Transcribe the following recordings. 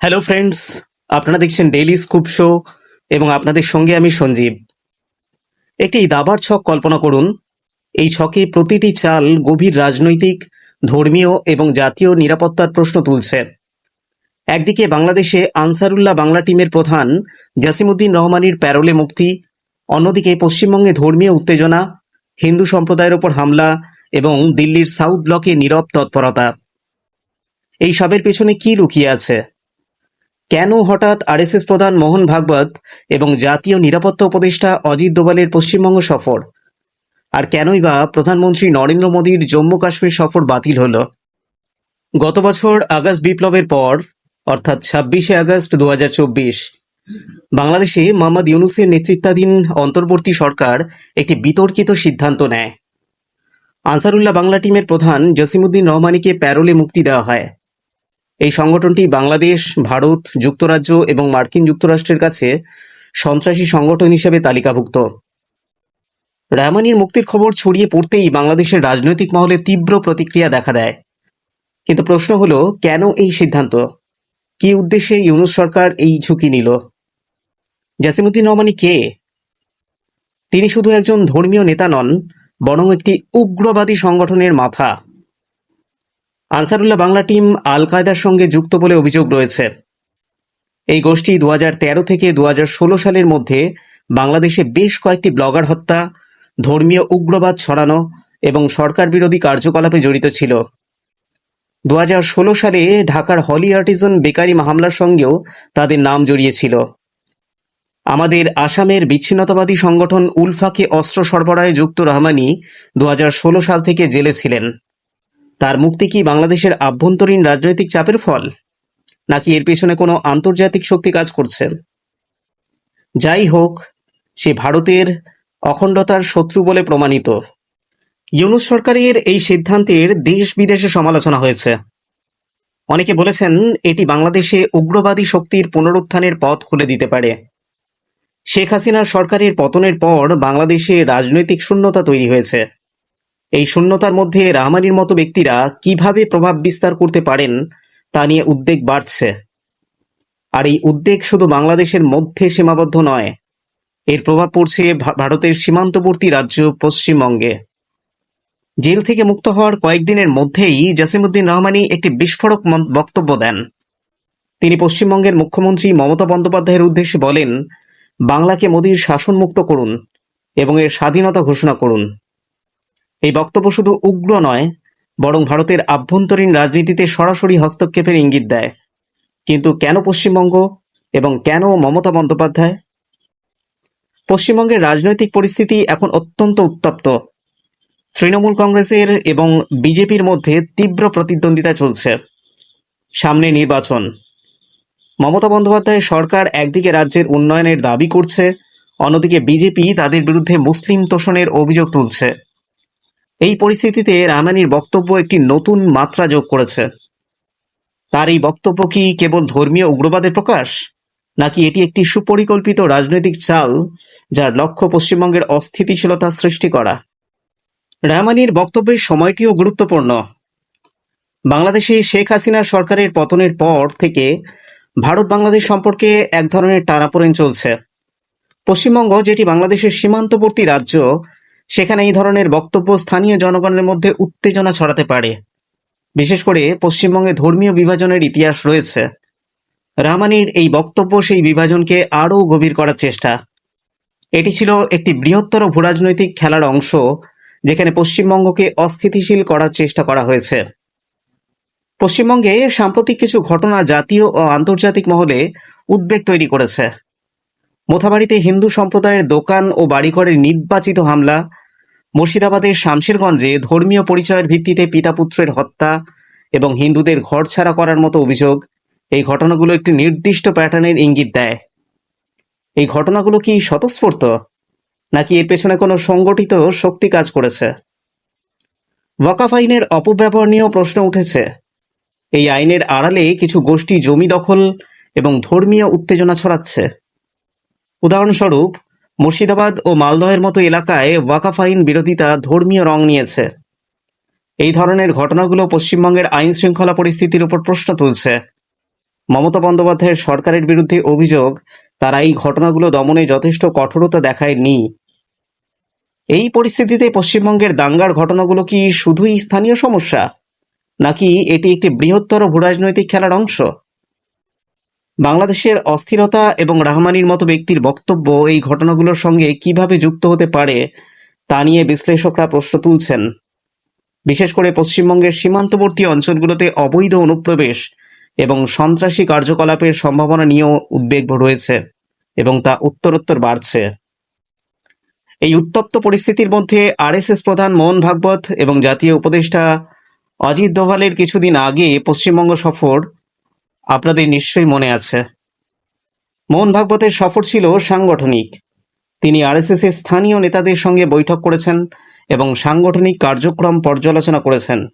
Hello friends আপনারা দেখছেন daily scoop show এবং আপনাদের সঙ্গে আমি সঞ্জীব। একটি দাবার ছক কল্পনা করুন। এই ছকে প্রতিটি চাল গভীর রাজনৈতিক, ধর্মীয় এবং জাতীয় নিরাপত্তার প্রশ্ন তুলছে। একদিকে বাংলাদেশে আনসারুল্লাহ বাংলা টিমের প্রধান জাসিমুদ্দিন রহমানির প্যারোলে মুক্তি, অন্যদিকে পশ্চিমবঙ্গে ধর্মীয় উত্তেজনা, হিন্দু সম্প্রদায়ের ওপর হামলা এবং দিল্লির সাউথ ব্লকে নীরব তৎপরতা। এই সবের পেছনে কি লুকিয়ে আছে? কেন হঠাৎ আরএসএস প্রধান মোহন ভাগবত এবং জাতীয় নিরাপত্তা উপদেষ্টা অজিত দোভালের পশ্চিমবঙ্গ সফর? আর কেনই বা প্রধানমন্ত্রী নরেন্দ্র মোদীর জম্মু কাশ্মীর সফর বাতিল হল? গত বছর আগস্ট বিপ্লবের পর, অর্থাৎ ছাব্বিশে আগস্ট দু হাজার চব্বিশ, বাংলাদেশে মোহাম্মদ ইউনুসের নেতৃত্বাধীন অন্তর্বর্তী সরকার একটি বিতর্কিত সিদ্ধান্ত নেয়। আনসারুল্লাহ বাংলা টিমের প্রধান জসিমুদ্দিন রহমানিকে প্যারোলে মুক্তি দেওয়া হয়। এই সংগঠনটি বাংলাদেশ, ভারত, যুক্তরাজ্য এবং মার্কিন যুক্তরাষ্ট্রের কাছে সন্ত্রাসী সংগঠন হিসেবে তালিকাভুক্ত। রহমানির মুক্তির খবর ছড়িয়ে পড়তেই বাংলাদেশের রাজনৈতিক মহলে তীব্র প্রতিক্রিয়া দেখা দেয়। কিন্তু প্রশ্ন হলো, কেন এই সিদ্ধান্ত? কি উদ্দেশ্যে ইউনুস সরকার এই ঝুঁকি নিল? জাসিমুদ্দিন রহমানি কে? তিনি শুধু একজন ধর্মীয় নেতা নন, বরং একটি উগ্রবাদী সংগঠনের মাথা। আনসারুল্লাহ বাংলা টিম আল কায়দার সঙ্গে যুক্ত বলে অভিযোগ রয়েছে। এই গোষ্ঠী দু তেরো থেকে দু হাজার ষোলো সালের মধ্যে বাংলাদেশে বেশ কয়েকটি ব্লগার হত্যা, ধর্মীয় উগ্রবাদ ছড়ানো এবং সরকার বিরোধী কার্যকলাপে জড়িত ছিল। দু হাজার ষোলো সালে ঢাকার হলি আর্টিজান বেকারি মামলার সঙ্গেও তাদের নাম জড়িয়েছিল। আমাদের আসামের বিচ্ছিন্নতাবাদী সংগঠন উলফাকে অস্ত্র সরবরাহে যুক্ত রহমানি দু হাজার ষোলো সাল থেকে জেলে ছিলেন। তার মুক্তি কি বাংলাদেশের আভ্যন্তরীণ রাজনৈতিক চাপের ফল? নাকি এর পেছনে কোনো আন্তর্জাতিক শক্তি কাজ করছে? যাই হোক, সে ভারতের অখণ্ডতার শত্রু বলে প্রমাণিত। ইউনুস সরকারের এই সিদ্ধান্তের দেশ বিদেশে সমালোচনা হয়েছে। অনেকে বলেছেন, এটি বাংলাদেশে উগ্রবাদী শক্তির পুনরুত্থানের পথ খুলে দিতে পারে। শেখ হাসিনার সরকারের পতনের পর বাংলাদেশে রাজনৈতিক শূন্যতা তৈরি হয়েছে। এই শূন্যতার মধ্যে রাহমানির মতো ব্যক্তিরা কীভাবে প্রভাব বিস্তার করতে পারেন তা নিয়ে উদ্বেগ বাড়ছে। আর এই উদ্বেগ শুধু বাংলাদেশের মধ্যে সীমাবদ্ধ নয়, এর প্রভাব পড়ছে ভারতের সীমান্তবর্তী রাজ্য পশ্চিমবঙ্গে। জেল থেকে মুক্ত হওয়ার কয়েকদিনের মধ্যেই জাসিমুদ্দিন রহমানি একটি বিস্ফোরক বক্তব্য দেন। তিনি পশ্চিমবঙ্গের মুখ্যমন্ত্রী মমতা বন্দ্যোপাধ্যায়ের উদ্দেশ্যে বলেন, বাংলাকে মোদীর শাসনমুক্ত করুন এবং এর স্বাধীনতা ঘোষণা করুন। এই বক্তব্য শুধু উগ্র নয়, বরং ভারতের আভ্যন্তরীণ রাজনীতিতে সরাসরি হস্তক্ষেপের ইঙ্গিত দেয়। কিন্তু কেন পশ্চিমবঙ্গ এবং কেন মমতা বন্দ্যোপাধ্যায়? পশ্চিমবঙ্গের রাজনৈতিক পরিস্থিতি এখন অত্যন্ত উত্তপ্ত। তৃণমূল কংগ্রেসের এবং বিজেপির মধ্যে তীব্র প্রতিদ্বন্দ্বিতা চলছে। সামনে নির্বাচন। মমতা বন্দ্যোপাধ্যায় সরকার একদিকে রাজ্যের উন্নয়নের দাবি করছে, অন্যদিকে বিজেপি তাদের বিরুদ্ধে মুসলিম তোষণের অভিযোগ তুলছে। এই পরিস্থিতিতে রামানির বক্তব্য একটি নতুন মাত্রা যোগ করেছে। তার এই বক্তব্য কি কেবল ধর্মীয় উগ্রবাদের প্রকাশ, নাকি এটি একটি সুপরিকল্পিত রাজনৈতিক চাল যার লক্ষ্য পশ্চিমবঙ্গের অস্থিতিশীলতা সৃষ্টি করা? রামানির বক্তব্যের সময়টিও গুরুত্বপূর্ণ। বাংলাদেশে শেখ হাসিনা সরকারের পতনের পর থেকে ভারত বাংলাদেশ সম্পর্কে এক ধরনের টানাপোড়েন চলছে। পশ্চিমবঙ্গ, যেটি বাংলাদেশের সীমান্তবর্তী রাজ্য সেখানে এই ধরনের বক্তব্য স্থানীয় জনগণের মধ্যে উত্তেজনা ছড়াতে পারে। বিশেষ করে পশ্চিমবঙ্গে ধর্মীয় বিভাজনের ইতিহাস রয়েছে। রাহমানির এই বক্তব্য সেই বিভাজনকে আরও গভীর করার চেষ্টা। এটি ছিল একটি বৃহত্তর ভূরাজনৈতিক খেলার অংশ, যেখানে পশ্চিমবঙ্গকে অস্থিতিশীল করার চেষ্টা করা হয়েছে। পশ্চিমবঙ্গে সাম্প্রতিক কিছু ঘটনা জাতীয় ও আন্তর্জাতিক মহলে উদ্বেগ তৈরি করেছে। মোথাবাড়িতে হিন্দু সম্প্রদায়ের দোকান ও বাড়িঘরের নির্বাচিত হামলা মুর্শিদাবাদের শামশেরগঞ্জে ধর্মীয় পরিচয়ের ভিত্তিতে পিতা পুত্রের হত্যা এবং হিন্দুদের ঘর ছাড়া করার মতো অভিযোগ, এই ঘটনাগুলো একটি নির্দিষ্ট প্যাটার্নের ইঙ্গিত দেয়। এই ঘটনাগুলো কি স্বতঃস্ফূর্ত, নাকি এর পেছনে কোনো সংগঠিত শক্তি কাজ করেছে? ওয়াকাফ আইনের অপব্যবহার নিয়েও প্রশ্ন উঠেছে। এই আইনের আড়ালে কিছু গোষ্ঠী জমি দখল এবং ধর্মীয় উত্তেজনা ছড়াচ্ছে। উদাহরণস্বরূপ মুর্শিদাবাদ ও মালদহের মতো এলাকায় ওয়াকাফ আইন বিরোধিতা ধর্মীয় রং নিয়েছে। এই ধরনের ঘটনাগুলো পশ্চিমবঙ্গের আইন শৃঙ্খলা পরিস্থিতির উপর প্রশ্ন তুলছে। মমতা বন্দ্যোপাধ্যায়ের সরকারের বিরুদ্ধে অভিযোগ, তারা এই ঘটনাগুলো দমনে যথেষ্ট কঠোরতা দেখায়নি। এই পরিস্থিতিতে পশ্চিমবঙ্গের দাঙ্গার ঘটনাগুলো কি শুধুই স্থানীয় সমস্যা? নাকি এটি একটি বৃহত্তর ভূরাজনৈতিক খেলার অংশ? বাংলাদেশের অস্থিরতা এবং রাহমানির মতো ব্যক্তির বক্তব্য এই ঘটনাগুলোর সঙ্গে কীভাবে যুক্ত হতে পারে, তা নিয়ে বিশ্লেষকরা প্রশ্ন তুলছেন। বিশেষ করে পশ্চিমবঙ্গের সীমান্তবর্তী অঞ্চলগুলোতে অবৈধ অনুপ্রবেশ এবং সন্ত্রাসী কার্যকলাপের সম্ভাবনা নিয়েও উদ্বেগ রয়েছে এবং তা উত্তরোত্তর বাড়ছে। এই উত্তপ্ত পরিস্থিতির মধ্যে আরএসএস প্রধান মোহন ভাগবত এবং জাতীয় উপদেষ্টা অজিত দোভালের কিছুদিন আগে পশ্চিমবঙ্গ সফর আপনাদের নিশ্চয়ই মনে আছে। মোহন ভাগবতের সফর ছিল সাংগঠনিক। তিনি আরএসএস এর স্থানীয় নেতাদের সঙ্গে বৈঠক করেছেন এবং সাংগঠনিক কার্যক্রম পর্যালোচনা করেছেন।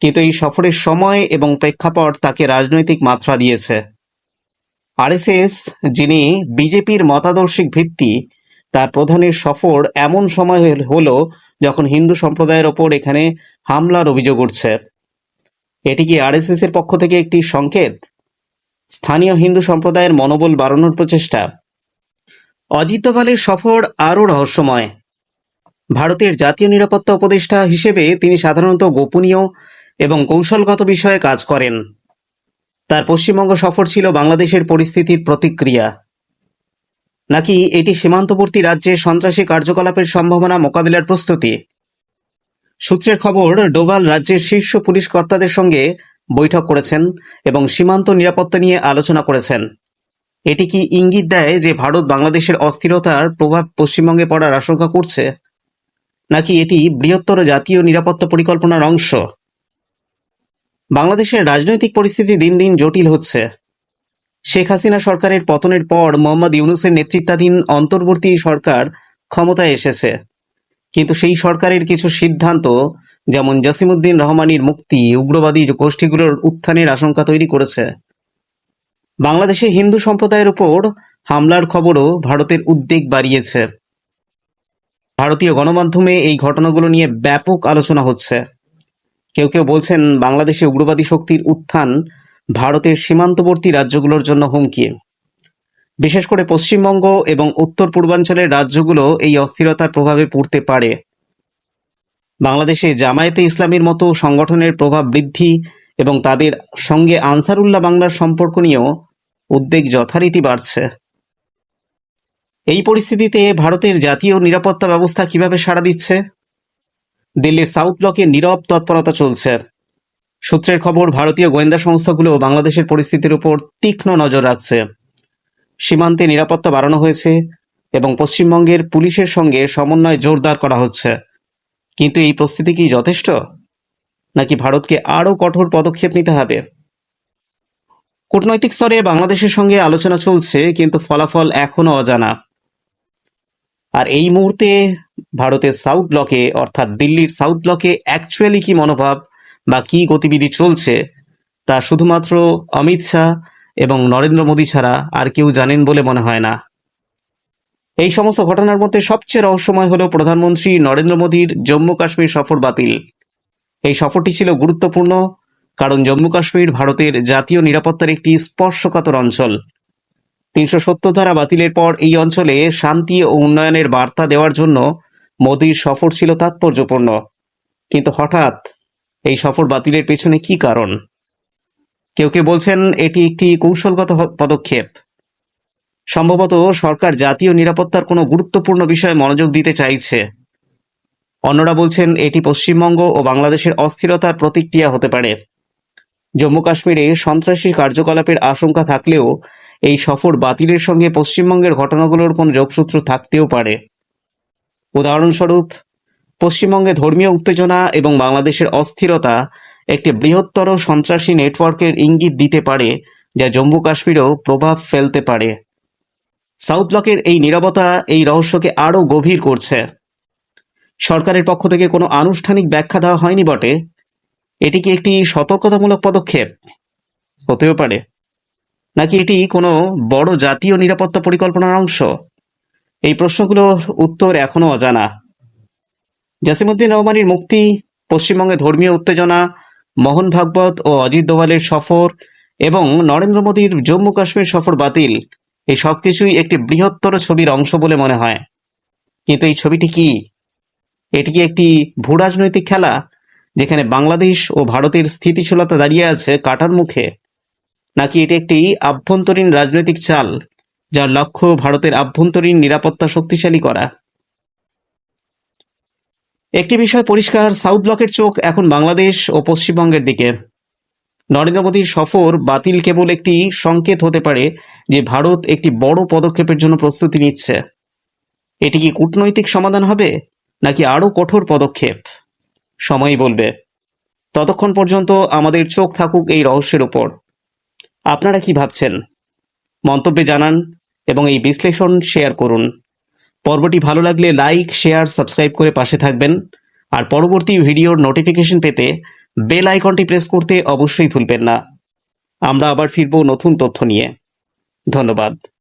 কিন্তু এই সফরের সময় এবং প্রেক্ষাপট তাকে রাজনৈতিক মাত্রা দিয়েছে। আরএসএস, যিনি বিজেপির মতাদর্শিক ভিত্তি, তার প্রধানের সফর এমন সময় হলো যখন হিন্দু সম্প্রদায়ের ওপর এখানে হামলার অভিযোগ উঠছে। এটি কি আরএসএস এর পক্ষ থেকে একটি সংকেত? স্থানীয় হিন্দু সম্প্রদায়ের মনোবল বাড়ানোর প্রচেষ্টা। অজিত দোভালের সফর আরও রহস্যময়। ভারতের জাতীয় নিরাপত্তা উপদেষ্টা হিসেবে তিনি সাধারণত গোপনীয় এবং কৌশলগত বিষয়ে কাজ করেন। তার পশ্চিমবঙ্গ সফর ছিল বাংলাদেশের পরিস্থিতির প্রতিক্রিয়া। নাকি এটি সীমান্তবর্তী রাজ্যে সন্ত্রাসী কার্যকলাপের সম্ভাবনা মোকাবিলার প্রস্তুতি? সূত্রের খবর, ডোভাল রাজ্যের শীর্ষ পুলিশ কর্তাদের সঙ্গে বৈঠক করেছেন এবং সীমান্ত নিরাপত্তা নিয়ে আলোচনা করেছেন। এটি কি ইঙ্গিত দেয় যে ভারত বাংলাদেশের অস্থিরতার প্রভাব পশ্চিমবঙ্গে পড়ার আশঙ্কা করছে? নাকি এটি বৃহত্তর জাতীয় নিরাপত্তা পরিকল্পনার অংশ? বাংলাদেশের রাজনৈতিক পরিস্থিতি দিন দিন জটিল হচ্ছে। শেখ হাসিনা সরকারের পতনের পর মোহাম্মদ ইউনুসের নেতৃত্বাধীন অন্তর্বর্তী সরকার ক্ষমতায় এসেছে। কিন্তু সেই সরকারের কিছু সিদ্ধান্ত, যেমন জসিমুদ্দিন রহমানির মুক্তি, উগ্রবাদী গোষ্ঠীগুলোর উত্থানের আশঙ্কা তৈরি করেছে। বাংলাদেশে হিন্দু সম্প্রদায়ের উপর হামলার খবরও ভারতের উদ্বেগ বাড়িয়েছে। ভারতীয় গণমাধ্যমে এই ঘটনাগুলো নিয়ে ব্যাপক আলোচনা হচ্ছে। কেউ কেউ বলছেন, বাংলাদেশে উগ্রবাদী শক্তির উত্থান ভারতের সীমান্তবর্তী রাজ্যগুলোর জন্য হুমকি। বিশেষ করে পশ্চিমবঙ্গ এবং উত্তর পূর্বাঞ্চলের রাজ্যগুলো এই অস্থিরতার প্রভাবে পড়তে পারে। বাংলাদেশে জামায়াতে ইসলামীর মতো সংগঠনের প্রভাব বৃদ্ধি এবং তাদের সঙ্গে আনসারুল্লাহ বাংলার সম্পর্ক নিয়েও উদ্বেগ যথারীতি বাড়ছে। এই পরিস্থিতিতে ভারতের জাতীয় নিরাপত্তা ব্যবস্থা কীভাবে সাড়া দিচ্ছে? দিল্লির সাউথ ব্লকে নীরব তৎপরতা চলছে। সূত্রের খবর, ভারতীয় গোয়েন্দা সংস্থাগুলো বাংলাদেশের পরিস্থিতির উপর তীক্ষ্ণ নজর রাখছে। সীমান্তে নিরাপত্তা বাড়ানো হয়েছে এবং পশ্চিমবঙ্গের পুলিশের সঙ্গে সমন্বয় জোরদার করা হচ্ছে। কিন্তু এই প্রস্তুতি কি যথেষ্ট? নাকি ভারতকে আরও কঠোর পদক্ষেপ নিতে হবে? কূটনৈতিক স্তরে বাংলাদেশের সঙ্গে আলোচনা চলছে, কিন্তু ফলাফল এখনও অজানা। আর এই মুহূর্তে ভারতের সাউথ ব্লকে, অর্থাৎ দিল্লির সাউথ ব্লকে অ্যাকচুয়ালি কি মনোভাব বা কি গতিবিধি চলছে, তা শুধুমাত্র অমিত শাহ এবং নরেন্দ্র মোদী ছাড়া আর কেউ জানেন বলে মনে হয় না। এই সমস্ত ঘটনার মধ্যে সবচেয়ে রহস্যময় হল প্রধানমন্ত্রী নরেন্দ্র মোদীর জম্মু কাশ্মীর সফর বাতিল। এই সফরটি ছিল গুরুত্বপূর্ণ, কারণ জম্মু কাশ্মীর ভারতের জাতীয় নিরাপত্তার একটি স্পর্শকাতর অঞ্চল। তিনশো সত্তর ধারা বাতিলের পর এই অঞ্চলে শান্তি ও উন্নয়নের বার্তা দেওয়ার জন্য মোদীর সফর ছিল তাৎপর্যপূর্ণ। কিন্তু হঠাৎ এই সফর বাতিলের পেছনে কি কারণ? কেউ কেউ বলছেন এটি একটি কৌশলগত পদক্ষেপ। সম্ভবত সরকার জাতীয় নিরাপত্তার কোনো গুরুত্বপূর্ণ বিষয়ে মনোযোগ দিতে চাইছে। অন্যরা বলছেন এটি পশ্চিমবঙ্গ ও বাংলাদেশের অস্থিরতার প্রতিক্রিয়া হতে পারে। জম্মু কাশ্মীরে সন্ত্রাসী কার্যকলাপের আশঙ্কা থাকলেও এই সফর বাতিলের সঙ্গে পশ্চিমবঙ্গের ঘটনাগুলোর কোনো যোগসূত্র থাকতেও পারে। উদাহরণস্বরূপ, পশ্চিমবঙ্গে ধর্মীয় উত্তেজনা এবং বাংলাদেশের অস্থিরতা একটি বৃহত্তর সন্ত্রাসী নেটওয়ার্কের ইঙ্গিত দিতে পারে, যা জম্মু কাশ্মীরেও প্রভাব ফেলতে পারে। সাউথ ব্লকের এই নীরবতা এই রহস্যকে আরও গভীর করছে। সরকারের পক্ষ থেকে কোনো আনুষ্ঠানিক ব্যাখ্যা দেওয়া হয়নি বটে। এটি কি একটি সতর্কতামূলক পদক্ষেপ? হতেও পারে। নাকি এটি কোনো বড় জাতীয় নিরাপত্তা পরিকল্পনার অংশ? এই প্রশ্নগুলোর উত্তর এখনও অজানা। জাসিমুদ্দিন রহমানির মুক্তি, পশ্চিমবঙ্গে ধর্মীয় উত্তেজনা মোহন ভাগবত ও অজিত দোভালের সফর এবং নরেন্দ্র মোদীর জম্মু কাশ্মীর সফর বাতিল। এই সবকিছুই একটি বৃহত্তর ছবির অংশ বলে মনে হয়। কিন্তু এই ছবিটি কি? এটি কি একটি ভূ রাজনৈতিক খেলা, যেখানে বাংলাদেশ ও ভারতের স্থিতিশীলতা দাঁড়িয়ে আছে কাটার মুখে? নাকি এটি একটি আভ্যন্তরীণ রাজনৈতিক চাল, যার লক্ষ্য ভারতের আভ্যন্তরীণ নিরাপত্তা শক্তিশালী করা? একটি বিষয় পরিষ্কার, সাউথ ব্লকের চোখ এখন বাংলাদেশ ও পশ্চিমবঙ্গের দিকে। নরেন্দ্র মোদীর সফর বাতিল কেবল একটি সংকেত হতে পারে যে ভারত একটি বড় পদক্ষেপের জন্য প্রস্তুতি নিচ্ছে। এটি কি কূটনৈতিক সমাধান হবে, নাকি আরও কঠোর পদক্ষেপ? সময়ই বলবে। ততক্ষণ পর্যন্ত আমাদের চোখ থাকুক এই রহস্যের উপর। আপনারা কি ভাবছেন? মন্তব্যে জানান এবং এই বিশ্লেষণ শেয়ার করুন। পর্বটি ভালো লাগলে লাইক শেয়ার সাবস্ক্রাইব করে পাশে থাকবেন। আর পরবর্তী ভিডিওর নোটিফিকেশন পেতে বেল আইকনটি প্রেস করতে অবশ্যই ভুলবেন না। আমরা আবার ফিরবো নতুন তথ্য নিয়ে। ধন্যবাদ।